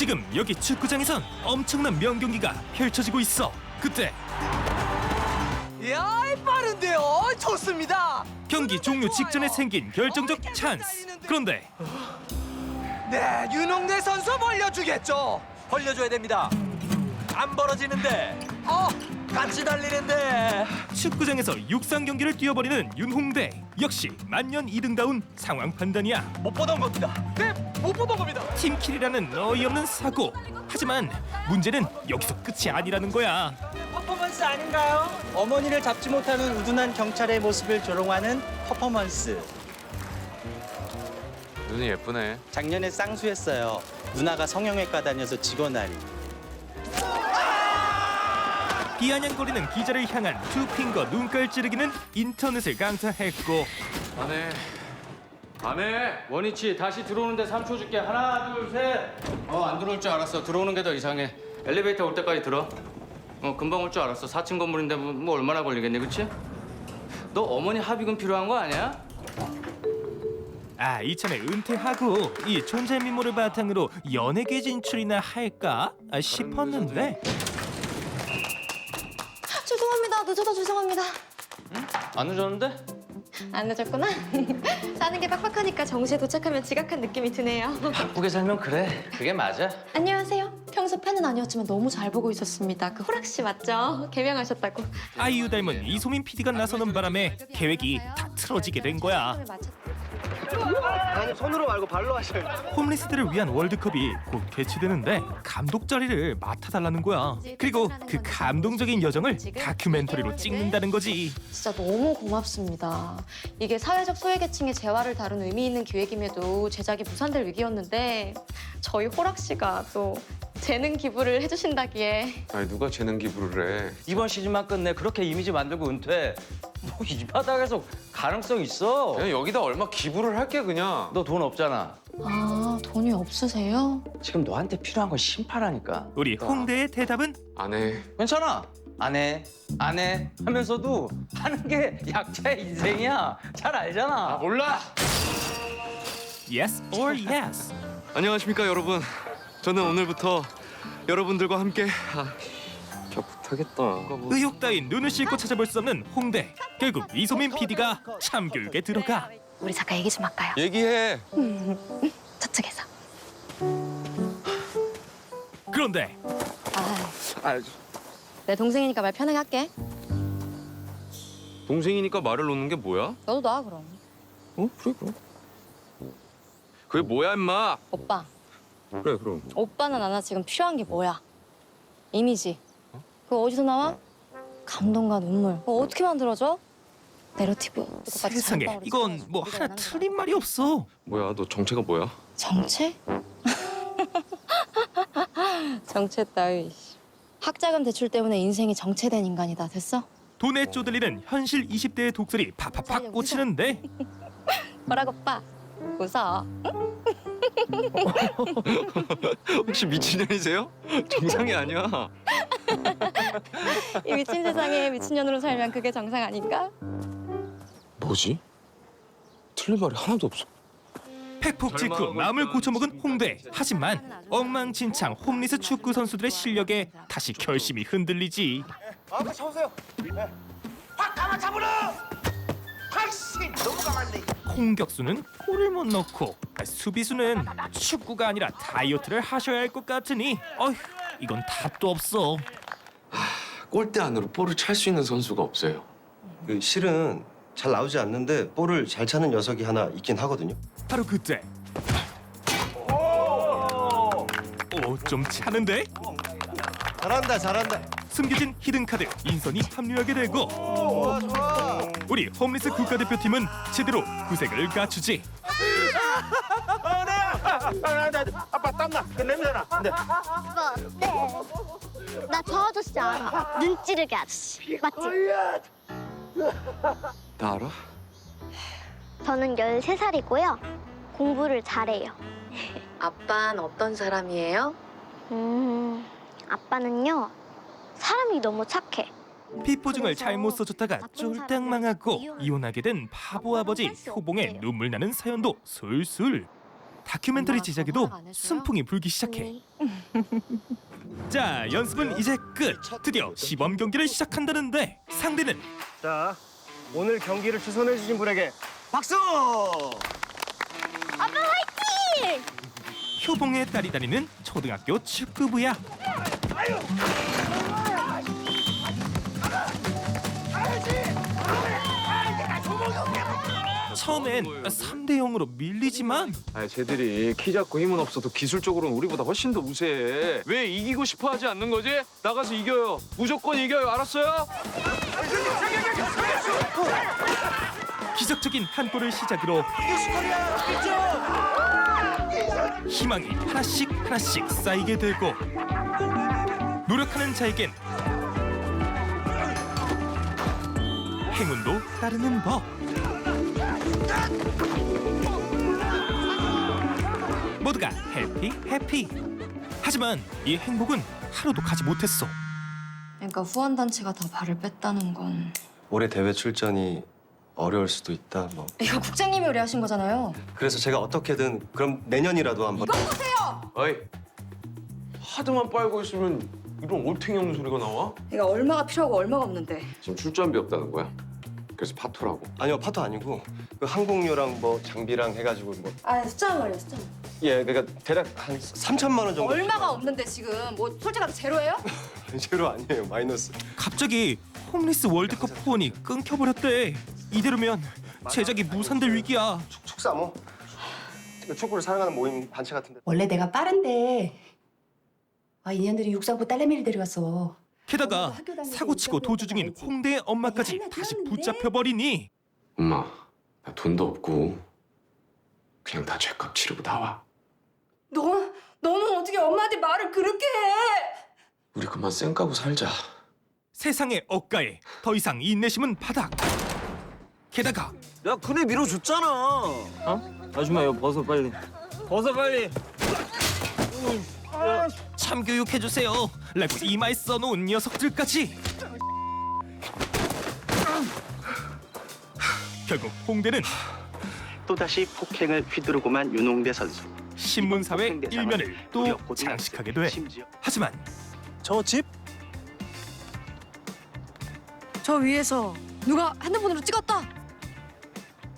지금 여기 축구장에선 엄청난 명경기가 펼쳐지고 있어. 그때 이야 빠른데요? 좋습니다. 경기 종료 직전에 생긴 결정적 찬스. 그런데 네 윤홍래 선수 벌려주겠죠? 벌려줘야 됩니다. 안 벌어지는데. 어 같이 달리는데 축구장에서 육상 경기를 뛰어버리는 윤홍대 역시 만년 2등다운 상황 판단이야. 못 보던 겁니다 네 못 보던 겁니다 팀킬이라는 어이없는 사고. 하지만 문제는 여기서 끝이 아니라는 거야. 퍼포먼스 아닌가요? 어머니를 잡지 못하는 우둔한 경찰의 모습을 조롱하는 퍼포먼스. 눈이 예쁘네. 작년에 쌍수했어요. 누나가 성형외과 다녀서 직원아리. 비아냥거리는 기자를 향한 투핑거 눈깔 찌르기는 인터넷을 강타했고. 안해. 안해. 원위치 다시 들어오는데 3초 줄게. 하나 둘셋어 안 들어올 줄 알았어. 들어오는 게 더 이상해. 엘리베이터 올 때까지 들어. 어 금방 올 줄 알았어. 4층 건물인데 뭐, 뭐 얼마나 걸리겠니 그치? 너 어머니 합의금 필요한 거 아니야? 아 이참에 은퇴하고 이 존재 미모를 바탕으로 연예계 진출이나 할까? 아, 싶었는데 늦어서 죄송합니다. 안 늦었는데? 안 늦었구나. 사는 게 빡빡하니까 정시에 도착하면 지각한 느낌이 드네요. 바쁘게 살면 그래 그게 맞아 안녕하세요. 평소 팬은 아니었지만 너무 잘 보고 있었습니다. 그 호락 씨 맞죠? 개명하셨다고. 아이유 닮은 이소민 PD가 나서는 바람에 계획이 다 틀어지게 된 거야 아니 손으로 말고 발로 하셔요 홈리스들을 위한 월드컵이 곧 개최되는데 감독 자리를 맡아달라는 거야. 그리고 그 감동적인 여정을 다큐멘터리로 찍는다는 거지. 진짜 너무 고맙습니다. 이게 사회적 소외계층의 재활을 다룬 의미 있는 기획임에도 제작이 무산될 위기였는데 저희 호락 씨가 또 재능 기부를 해주신다기에 아니 누가 재능 기부를 해? 이번 시즌만 끝내 그렇게 이미지 만들고 은퇴 뭐 이 바닥에서 가능성 있어 그냥 여기다 얼마 기부를 할게 그냥. 너 돈 없잖아 아 돈이 없으세요? 지금 너한테 필요한 건 심파라니까 우리 홍대의 대답은 안 해. 괜찮아. 안 해. 안 해. 하면서도 하는 게 약자의 인생이야. 잘 알잖아. 몰라. yes or yes 안녕하십니까 여러분. 저는 오늘부터 여러분들과 함께. 아, 저 못하겠다. 뭐... 의욕 따윈 눈을 씻고 찾아볼 수 없는 홍대 결국 이소민 PD가 참교육에 들어가 우리 잠깐 얘기 좀 할까요? 얘기해. 저쪽에서. 그런데 아, 아, 내 동생이니까 말 편하게 할게. 동생이니까 말을 놓는 게 뭐야? 너도 놔 그럼. 어 그래 그럼. 그게 뭐야 임마? 오빠, 그래 그럼. 오빠나 나나 지금 필요한 게 뭐야? 이미지. 그거 어디서 나와? 감동과 눈물. 그거 어떻게 만들어져? 내러티브. 세상에 이건 뭐 우리가 하나 원하는 거야. 틀린 말이 없어 뭐야 너 정체가 뭐야? 정체? 정체 따위. 학자금 대출 때문에 인생이 정체된 인간이다. 됐어? 돈에 쪼들리는 현실 20대의 독설이 팍팍팍 꽂히는데 뭐라고 오빠? 웃어. 혹시 미친년이세요? 정상이 아니야. 이 미친 세상에 미친년으로 살면 그게 정상 아닌가? 뭐지? 틀린 말이 하나도 없어. 팩폭 직후 마음을 고쳐먹은 홍대 하지만 엉망진창 홈리스 축구 선수들의 실력에 다시 결심이 흔들리지 앞에 쳐보세요 확 가만 잡으러 확씨 너무 가만네 공격수는 골을 못 넣고 수비수는 축구가 아니라 다이어트를 하셔야 할 것 같으니 어휴 이건 답도 없어 골대 안으로 볼을 찰 수 있는 선수가 없어요. 그 실은 잘 나오지 않는데 볼을 잘 차는 녀석이 하나 있긴 하거든요. 바로 그때 오좀 차는데 잘한다, 잘한다. 숨겨진 히든 카드 인선이 합류하게 되고 우리 홈리스 국가대표팀은 제대로 구색을 갖추지 아빠 땀나 그 냄새나 네. 오빠 어때? 나저 아저씨 알아. 눈 찌르게 아저씨. 맞지? 나 알아? 저는 13살이고요. 공부를 잘해요. 아빠는 어떤 사람이에요? 음, 아빠는요. 사람이 너무 착해. 피포증을 잘못 써줬다가 쫄딱 망하고 이혼하게 된 바보 아버지 효봉의 눈물 나는 사연도 술술 다큐멘터리 제작에도? 순풍이 불기 시작해. 자, 연습은 이제 끝. 드디어 시범 경기를 시작한다는데 상대는 자, 오늘 경기를 주선해 주신 분에게 박수! 효봉의 딸이 다니는 초등학교 축구부야. 처음엔 3대 0으로 밀리지만 아, 쟤들이 키 작고 힘은 없어도 기술적으로는 우리보다 훨씬 더 우세해. 왜 이기고 싶어 하지 않는 거지? 나가서 이겨요. 무조건 이겨요. 알았어요? 기적적인 한 골을 시작으로 희망이 하나씩 하나씩 쌓이게 되고 노력하는 자에겐 행운도 따르는 법 모두가 해피 해피 하지만 이 행복은 하루도 가지 못했어 그러니까 후원 단체가 더 발을 뺐다는 건 올해 대회 출전이 어려울 수도 있다. 뭐 이거 국장님이 의뢰하신 거잖아요. 그래서 제가 어떻게든 그럼 내년이라도 한번. 어이. 하드만 빨고 있으면 이런 올탱이 없는 소리가 나와? 내가 얼마가 필요하고 얼마가 없는데 지금 출전비 없다는 거야. 그래서 파토라고. 아니요 파도 아니고 그 항공료랑 뭐 장비랑 해가지고 뭐. 아 숫자만 말이야 숫자만 예, 그러니까 대략 한 3천만 원 정도. 얼마가 없는데 지금 뭐 솔직하게 제로예요? 제로 아니에요 마이너스. 갑자기 홈리스 월드컵 후원이 끊겨버렸대 이대로면 제작이 무산될 위기야 축사모. 축구를 사랑하는 모임 단체 같은데. 원래 내가 빠른데 아 인연들이 육상부 딸내미를 데려왔어. 게다가 사고치고 도주 중인 홍대의 엄마까지 다시 붙잡혀버리니 엄마, 나 돈도 없고 그냥 다 죄값 치르고 나와. 너 너는 어떻게 엄마한테 말을 그렇게 해? 우리 그만 쌩 까고 살자. 세상의 억가에 더 이상 인내심은 바닥 게다가 야, 그네 밀어줬잖아. 어? 아줌마 이거 벗어 빨리. 벗어 빨리. 참교육해주세요 라고 이마에 써놓은 녀석들까지 결국 홍대는 또다시 폭행을 휘두르고만 윤홍대 선수. 신문사회 폭행 대상은 일면을 또 무려 고등학생, 장식하게 돼 심지어 하지만 저 집? 저 위에서 누가 핸드폰으로 찍었다.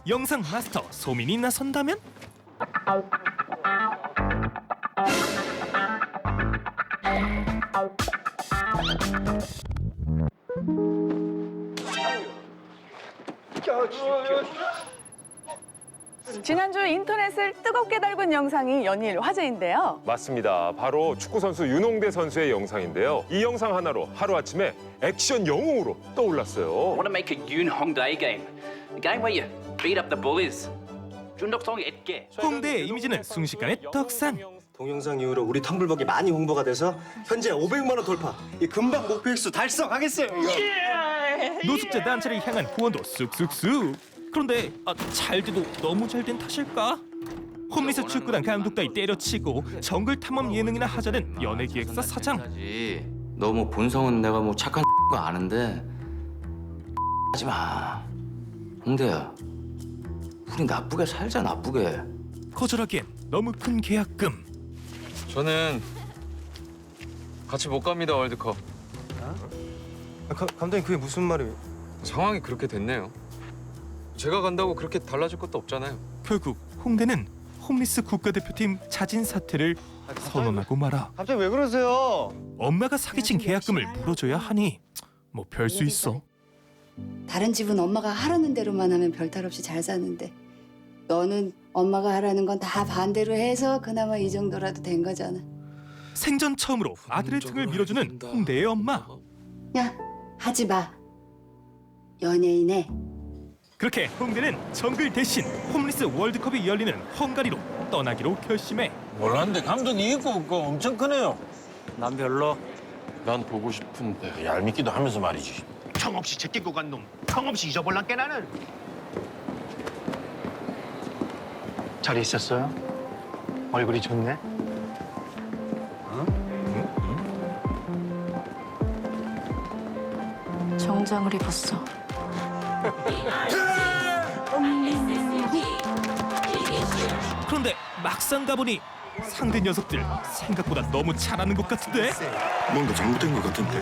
영상 마스터 소민이 나선다면? 지난주 인터넷을 뜨겁게 달군 영상이 연일 화제인데요. 맞습니다. 바로 축구 선수 윤홍대 선수의 영상인데요. 이 영상 하나로 하루 아침에 액션 영웅으로 떠올랐어요. want to make a Yoon Hong Day game. A game where you beat up the bullies. 준덕성 있게. 홍대의 이미지는 순식간에 떡상 동영상 이후로 우리 텀블벅이 많이 홍보가 돼서 현재 500만 원 돌파. 이 금방 목표 획수 달성하겠어요. 이거. 노숙자 단체를 향한 후원도 쑥쑥쑥 그런데 아, 잘 돼도 너무 잘 된 탓일까? 홈리스 축구단 감독 따위 때려치고 정글 탐험 예능이나 하자는 연예 기획사 사장 너뭐 본성은 내가 뭐 착한 거 아는데 하지 마. 홍대야. 우리 나쁘게 살자 나쁘게. 거절하기엔 너무 큰 계약금 저는 같이 못 갑니다 월드컵. 아, 가, 감독님 그게 무슨 말이에요? 상황이 그렇게 됐네요. 제가 간다고 그렇게 달라질 것도 없잖아요. 결국 홍대는 홈리스 국가대표팀 자진 사퇴를 선언하고 말아 갑자기 왜 그러세요? 엄마가 사기친 계약금을 물어줘야 하니 뭐 별 수 있어 다른 집은 엄마가 하라는 대로만 하면 별탈 없이 잘 사는데 너는 엄마가 하라는 건 다 반대로 해서 그나마 이 정도라도 된 거잖아. 생전 처음으로 아들의 등을 밀어주는 홍대의 엄마 야 하지 마. 연예인에 그렇게 홍대는 정글 대신 홈리스 월드컵이 열리는 헝가리로 떠나기로 결심해 몰랐는데 감독이 있고 없고 엄청 크네요. 난 별로. 난 보고 싶은데. 얄밉기도 하면서 말이지. 청없이 제끼고 간 놈. 청없이 잊어볼란 게 나는. 잘 있었어요? 얼굴이 좋네. 정장을 입었어. 그런데 막상 가보니 상대 녀석들 생각보다 너무 잘하는 것 같은데 뭔가 잘못된 것 같은데.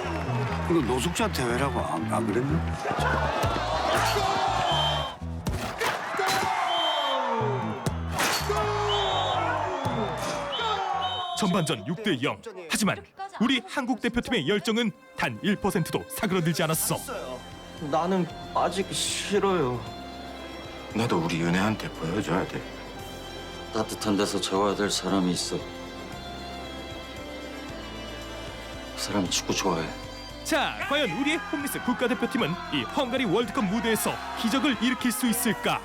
이거 노숙자 대회라고 안, 안 그랬나? 전반전 6대 0 하지만 우리 한국 대표팀의 열정은 단 1%도 사그러들지 않았어 나는 아직 싫어요. 나도 우리 연애한테 보여줘야 돼. 따뜻한 데서 재워야 될 사람이 있어. 그 사람이 축구 좋아해. 자, 과연 우리의 홈리스 국가대표팀은 이 헝가리 월드컵 무대에서 기적을 일으킬 수 있을까?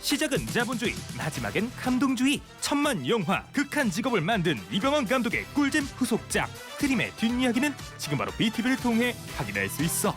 시작은 자본주의, 마지막엔 감동주의. 천만 영화, 극한 직업을 만든 이병헌 감독의 꿀잼 후속작 드림의 뒷이야기는 지금 바로 BTV를 통해 확인할 수 있어.